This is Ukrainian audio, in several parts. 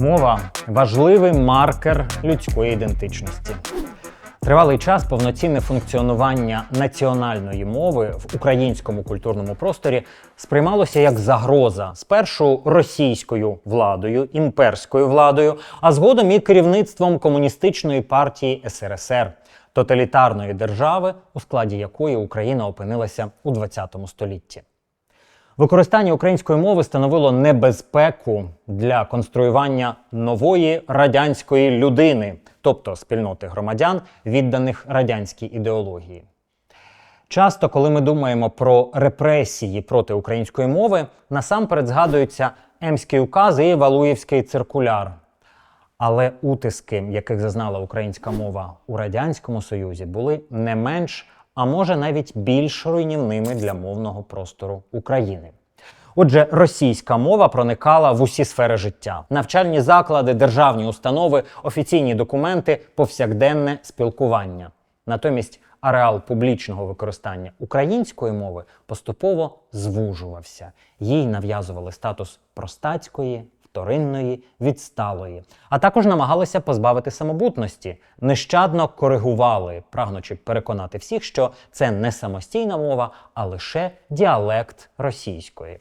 Мова важливий маркер людської ідентичності. Тривалий час повноцінне функціонування національної мови в українському культурному просторі сприймалося як загроза спершу російською владою, імперською владою, а згодом і керівництвом комуністичної партії СРСР, тоталітарної держави, у складі якої Україна опинилася у ХХ столітті. Використання української мови становило небезпеку для конструювання нової радянської людини, тобто спільноти громадян, відданих радянській ідеології. Часто, коли ми думаємо про репресії проти української мови, насамперед згадуються Емський указ і Валуєвський циркуляр. Але утиски, яких зазнала українська мова у Радянському Союзі, були не менш, а може навіть більш руйнівними для мовного простору України. Отже, російська мова проникала в усі сфери життя: навчальні заклади, державні установи, офіційні документи, повсякденне спілкування. Натомість ареал публічного використання української мови поступово звужувався. Їй нав'язували статус простацької, вторинної, відсталої, а також намагалися позбавити самобутності, нещадно коригували, прагнучи переконати всіх, що це не самостійна мова, а лише діалект російської.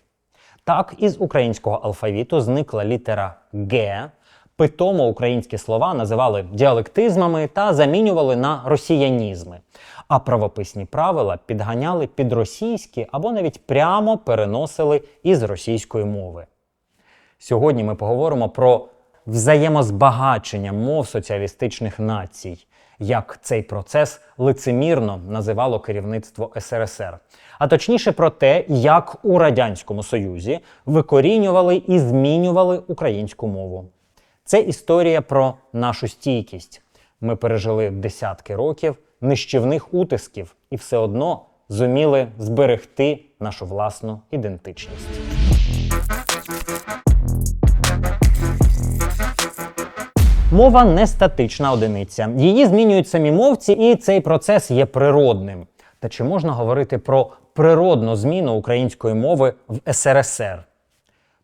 Так, із українського алфавіту зникла літера Г. Питомо українські слова називали діалектизмами та замінювали на росіянізми, а правописні правила підганяли під російські або навіть прямо переносили із російської мови. Сьогодні ми поговоримо про взаємозбагачення мов соціалістичних націй, як цей процес лицемірно називало керівництво СРСР, а точніше про те, як у Радянському Союзі викорінювали і змінювали українську мову. Це історія про нашу стійкість. Ми пережили десятки років нищівних утисків і все одно зуміли зберегти нашу власну ідентичність. Мова не статична одиниця. Її змінюють самі мовці, і цей процес є природним. Та чи можна говорити про природну зміну української мови в СРСР?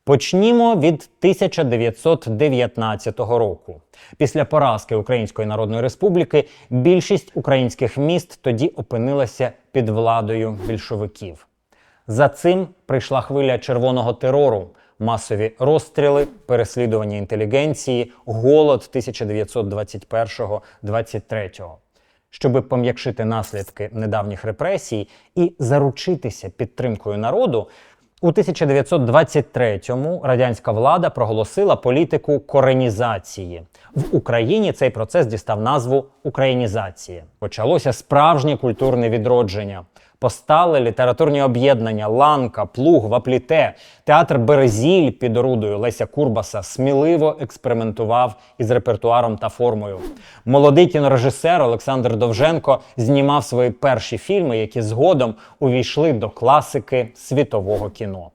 Почнімо від 1919 року. Після поразки Української Народної Республіки більшість українських міст тоді опинилася під владою більшовиків. За цим прийшла хвиля червоного терору, масові розстріли, переслідування інтелігенції, голод 1921-23. Щоби пом'якшити наслідки недавніх репресій і заручитися підтримкою народу, у 1923-му радянська влада проголосила політику коренізації. В Україні цей процес дістав назву Українізація. Почалося справжнє культурне відродження. Постали літературні об'єднання Ланка, Плуг, Вапліте, театр Березіль під орудою Леся Курбаса сміливо експериментував із репертуаром та формою. Молодий кінорежисер Олександр Довженко знімав свої перші фільми, які згодом увійшли до класики світового кіно.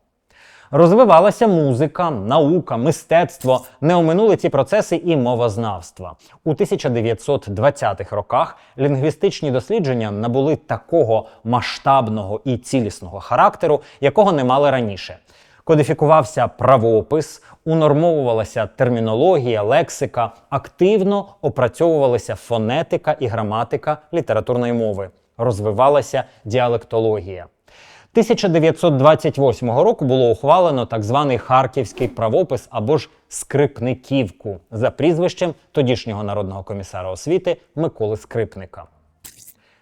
Розвивалася музика, наука, мистецтво. Не оминули ці процеси і мовознавства. У 1920-х роках лінгвістичні дослідження набули такого масштабного і цілісного характеру, якого не мали раніше. Кодифікувався правопис, унормовувалася термінологія, лексика, активно опрацьовувалася фонетика і граматика літературної мови, розвивалася діалектологія. 1928 року було ухвалено так званий Харківський правопис або ж Скрипниківку за прізвищем тодішнього народного комісара освіти Миколи Скрипника.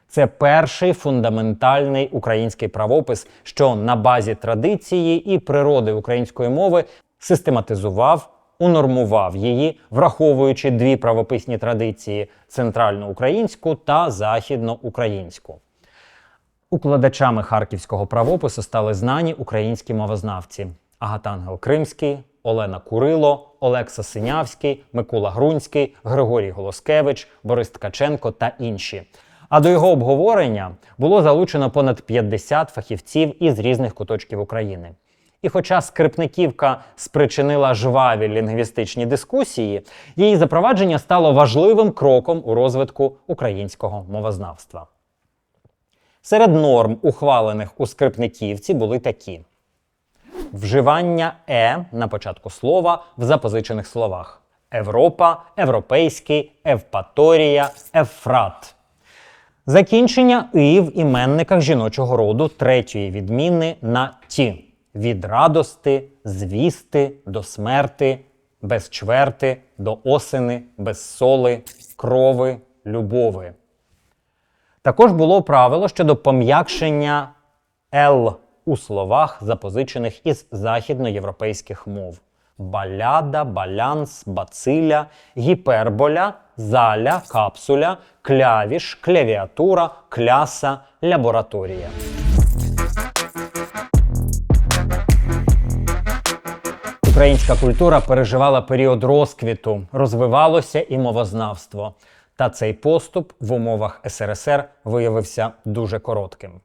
Це перший фундаментальний український правопис, що на базі традиції і природи української мови систематизував, унормував її, враховуючи дві правописні традиції центральноукраїнську та західноукраїнську. Укладачами харківського правопису стали знані українські мовознавці Агатангел Кримський, Олена Курило, Олекса Синявський, Микола Грунський, Григорій Голоскевич, Борис Ткаченко та інші. А до його обговорення було залучено понад 50 фахівців із різних куточків України. І хоча скрипниківка спричинила жваві лінгвістичні дискусії, її запровадження стало важливим кроком у розвитку українського мовознавства. Серед норм, ухвалених у скрипниківці, були такі: вживання е на початку слова в запозичених словах, Європа, Європейський, Евпаторія, Ефрат. Закінчення «и» в іменниках жіночого роду третьої відміни на ті від радости, звісти до смерти, без чверти до осени, без соли, крови, любови. Також було правило щодо пом'якшення Л у словах, запозичених із західноєвропейських мов: баляда, балянс, бациля, гіперболя, заля, капсуля, клявіш, клавіатура, кляса, лабораторія. Українська культура переживала період розквіту, розвивалося і мовознавство. Та цей поступ в умовах СРСР виявився дуже коротким.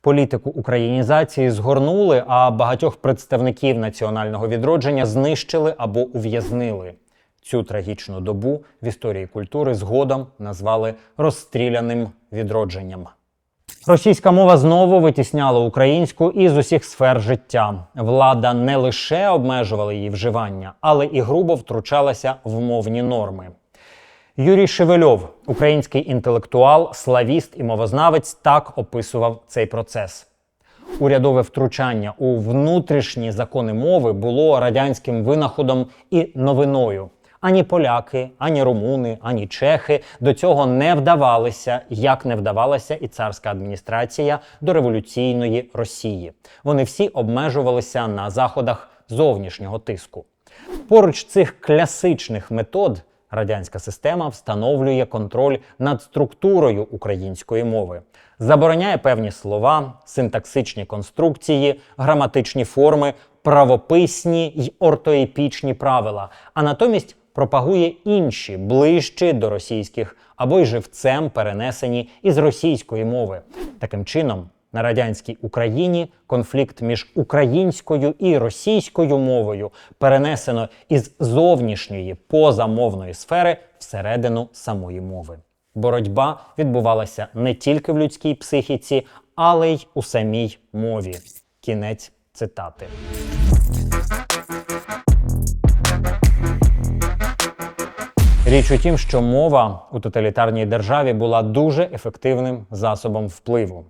Політику українізації згорнули, а багатьох представників національного відродження знищили або ув'язнили. Цю трагічну добу в історії культури згодом назвали розстріляним відродженням. Російська мова знову витісняла українську із усіх сфер життя. Влада не лише обмежувала її вживання, але і грубо втручалася в мовні норми. Юрій Шевельов, український інтелектуал, славіст і мовознавець, так описував цей процес. Урядове втручання у внутрішні закони мови було радянським винаходом і новиною. Ані поляки, ані румуни, ані чехи до цього не вдавалися, як не вдавалася і царська адміністрація до революційної Росії. Вони всі обмежувалися на заходах зовнішнього тиску. Поруч цих класичних метод радянська система встановлює контроль над структурою української мови, забороняє певні слова, синтаксичні конструкції, граматичні форми, правописні й ортоепічні правила, а натомість пропагує інші, ближчі до російських або й живцем перенесені із російської мови. Таким чином, на радянській Україні конфлікт між українською і російською мовою перенесено із зовнішньої позамовної сфери всередину самої мови. Боротьба відбувалася не тільки в людській психіці, але й у самій мові. Кінець цитати. Річ у тім, що мова у тоталітарній державі була дуже ефективним засобом впливу.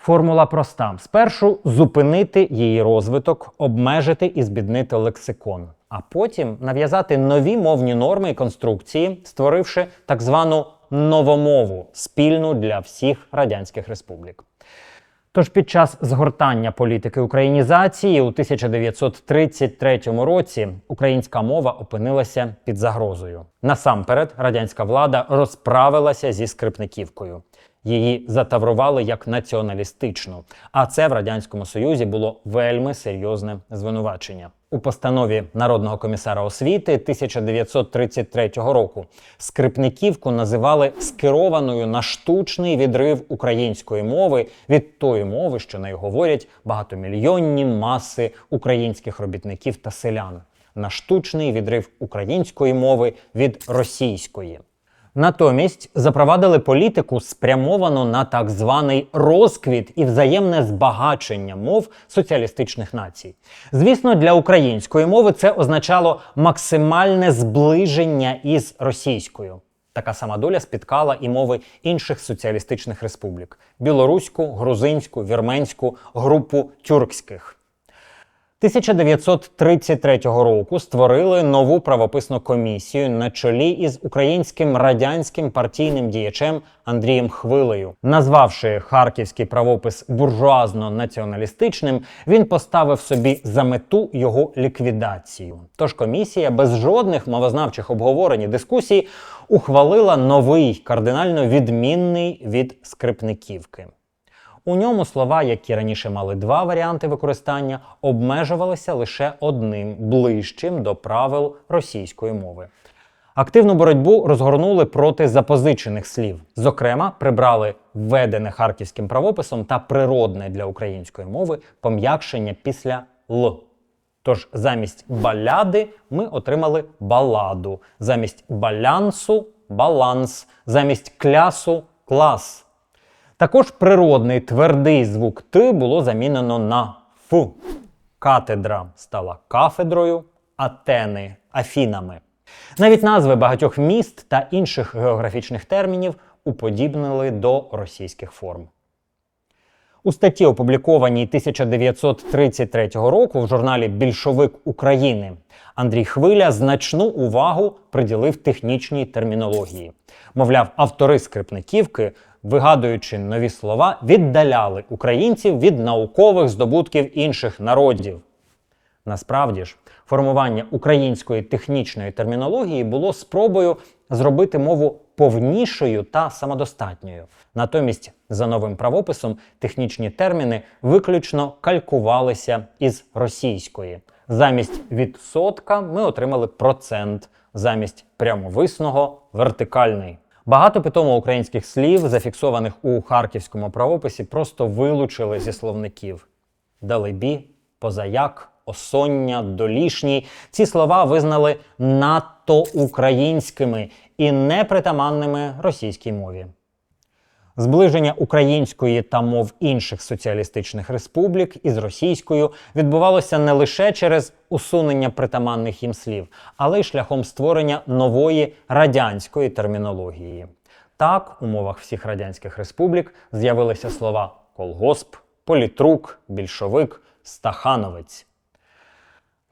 Формула проста: спершу зупинити її розвиток, обмежити і збіднити лексикон, а потім нав'язати нові мовні норми і конструкції, створивши так звану новомову спільну для всіх радянських республік. Тож під час згортання політики українізації у 1933 році українська мова опинилася під загрозою. Насамперед, радянська влада розправилася зі скрипниківкою. Її затаврували як націоналістичну, а це в радянському союзі було вельми серйозне звинувачення. У постанові народного комісара освіти 1933 року скрипниківку називали скерованою на штучний відрив української мови від тої мови, що нею говорять багатомільйонні маси українських робітників та селян, на штучний відрив української мови від російської. Натомість запровадили політику, спрямовану на так званий розквіт і взаємне збагачення мов соціалістичних націй. Звісно, для української мови це означало максимальне зближення із російською. Така сама доля спіткала і мови інших соціалістичних республік: білоруську, грузинську, вірменську, групу тюркських. 1933 року створили нову правописну комісію на чолі із українським радянським партійним діячем Андрієм Хвилею. Назвавши харківський правопис буржуазно-націоналістичним, він поставив собі за мету його ліквідацію. Тож комісія без жодних мовознавчих обговорень і дискусій ухвалила новий кардинально відмінний від скрипниківки. У ньому слова, які раніше мали два варіанти використання, обмежувалися лише одним ближчим до правил російської мови. Активну боротьбу розгорнули проти запозичених слів. Зокрема, прибрали введене харківським правописом та природне для української мови пом'якшення після Л. Тож замість баляди ми отримали баладу, замість балянсу баланс, замість клясу клас. Також природний твердий звук Т було замінено на Ф. Катедра стала кафедрою, Атени Афінами. Навіть назви багатьох міст та інших географічних термінів уподібнили до російських форм. У статті, опублікованій 1933 року в журналі Більшовик України, Андрій Хвиля значну увагу приділив технічній термінології. Мовляв, автори скрипниківки, вигадуючи нові слова, віддаляли українців від наукових здобутків інших народів. Насправді ж, формування української технічної термінології було спробою зробити мову повнішою та самодостатньою. Натомість, за новим правописом, технічні терміни виключно калькувалися із російської. Замість відсотка ми отримали процент, замість прямовисного вертикальний. Багато питомо українських слів, зафіксованих у харківському правописі, просто вилучили зі словників. Далебі, позаяк, осоння, долішній. Ці слова визнали надто українськими і непритаманними російській мові. Зближення української та мов інших соціалістичних республік із російською відбувалося не лише через усунення притаманних їм слів, але й шляхом створення нової радянської термінології. Так, у мовах всіх радянських республік з'явилися слова колгосп, політрук, більшовик, стахановець.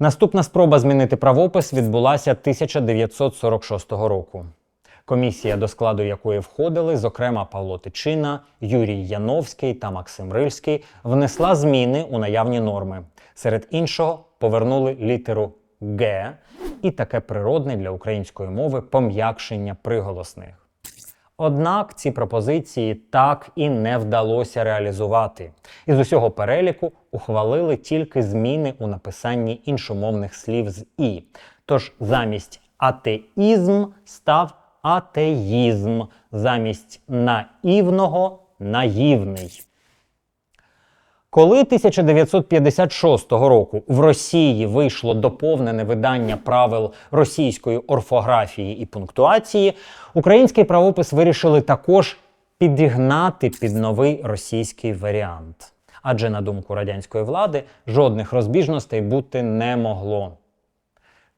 Наступна спроба змінити правопис відбулася 1946 року. Комісія, до складу якої входили, зокрема Павло Тичина, Юрій Яновський та Максим Рильський, внесла зміни у наявні норми. Серед іншого повернули літеру Г і таке природне для української мови пом'якшення приголосних. Однак ці пропозиції так і не вдалося реалізувати. Із усього переліку ухвалили тільки зміни у написанні іншомовних слів з і. Тож замість атеїзм став атеїзм, замість наївного наївний. Коли 1956 року в Росії вийшло доповнене видання правил російської орфографії і пунктуації, український правопис вирішили також підігнати під новий російський варіант. Адже, на думку радянської влади, жодних розбіжностей бути не могло.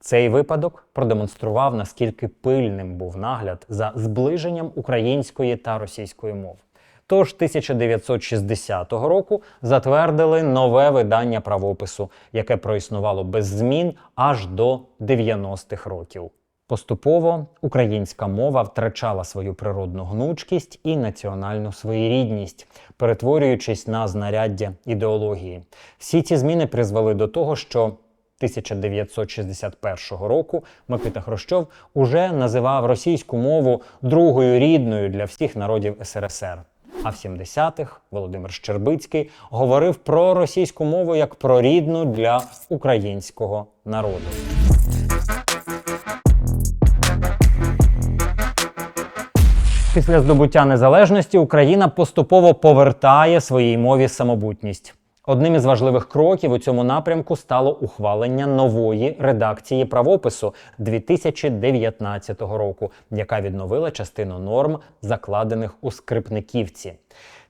Цей випадок продемонстрував, наскільки пильним був нагляд за зближенням української та російської мов. Тож 1960 року затвердили нове видання правопису, яке проіснувало без змін аж до 90-х років. Поступово українська мова втрачала свою природну гнучкість і національну своєрідність, перетворюючись на знаряддя ідеології. Всі ці зміни призвели до того, що 1961 року Микита Хрущов уже називав російську мову другою рідною для всіх народів СРСР. А в 70-х Володимир Щербицький говорив про російську мову як про рідну для українського народу. Після здобуття незалежності Україна поступово повертає своїй мові самобутність. Одним із важливих кроків у цьому напрямку стало ухвалення нової редакції правопису 2019 року, яка відновила частину норм, закладених у скрипниківці.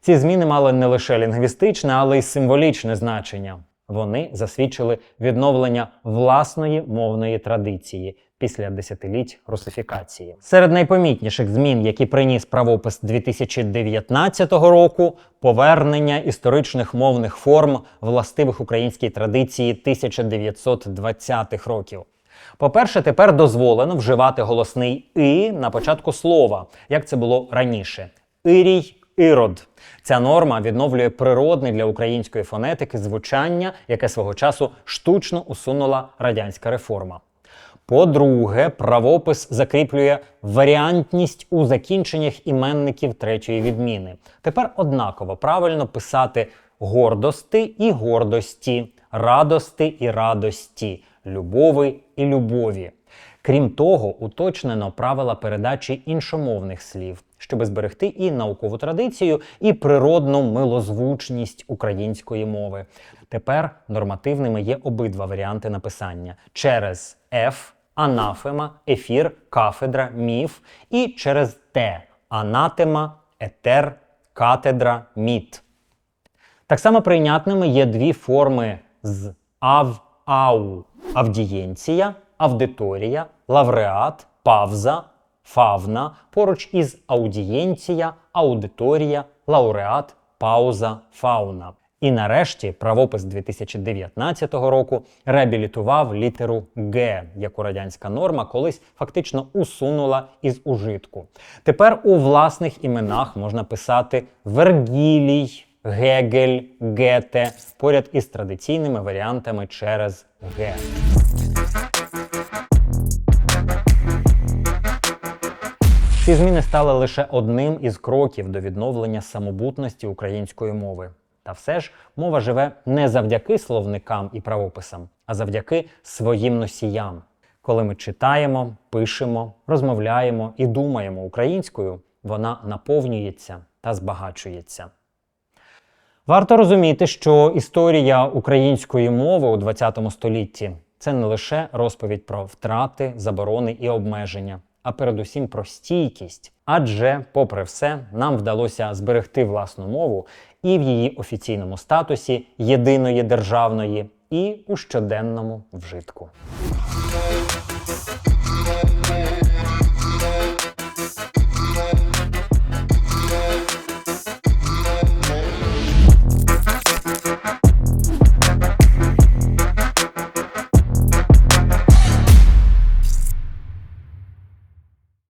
Ці зміни мали не лише лінгвістичне, але й символічне значення. Вони засвідчили відновлення власної мовної традиції після десятиліть русифікації. Серед найпомітніших змін, які приніс правопис 2019 року, повернення історичних мовних форм, властивих українській традиції 1920-х років. По-перше, тепер дозволено вживати голосний и на початку слова, як це було раніше. Ірій Ірод. Ця норма відновлює природне для української фонетики звучання, яке свого часу штучно усунула радянська реформа. По-друге, правопис закріплює варіантність у закінченнях іменників третьої відміни. Тепер однаково правильно писати гордости і гордості, радости і радості, любови і любові. Крім того, уточнено правила передачі іншомовних слів, щоб зберегти і наукову традицію, і природну милозвучність української мови. Тепер нормативними є обидва варіанти написання через F анафема, ефір, кафедра, міф і через Т анатема, етер, катедра, міт. Так само прийнятними є дві форми з ав ау авдієнція аудиторія, лавреат, павза, фавна, поруч із аудієнція, аудиторія, лауреат, пауза, фауна. І нарешті правопис 2019 року реабілітував літеру Г, яку радянська норма колись фактично усунула із ужитку. Тепер у власних іменах можна писати Вергілій, Гегель, Гете поряд із традиційними варіантами через Г. Ці зміни стали лише одним із кроків до відновлення самобутності української мови. Та все ж мова живе не завдяки словникам і правописам, а завдяки своїм носіям. Коли ми читаємо, пишемо, розмовляємо і думаємо українською, вона наповнюється та збагачується. Варто розуміти, що історія української мови у ХХ столітті це не лише розповідь про втрати, заборони і обмеження, а передусім про стійкість. Адже, попри все, нам вдалося зберегти власну мову і в її офіційному статусі єдиної державної, і у щоденному вжитку.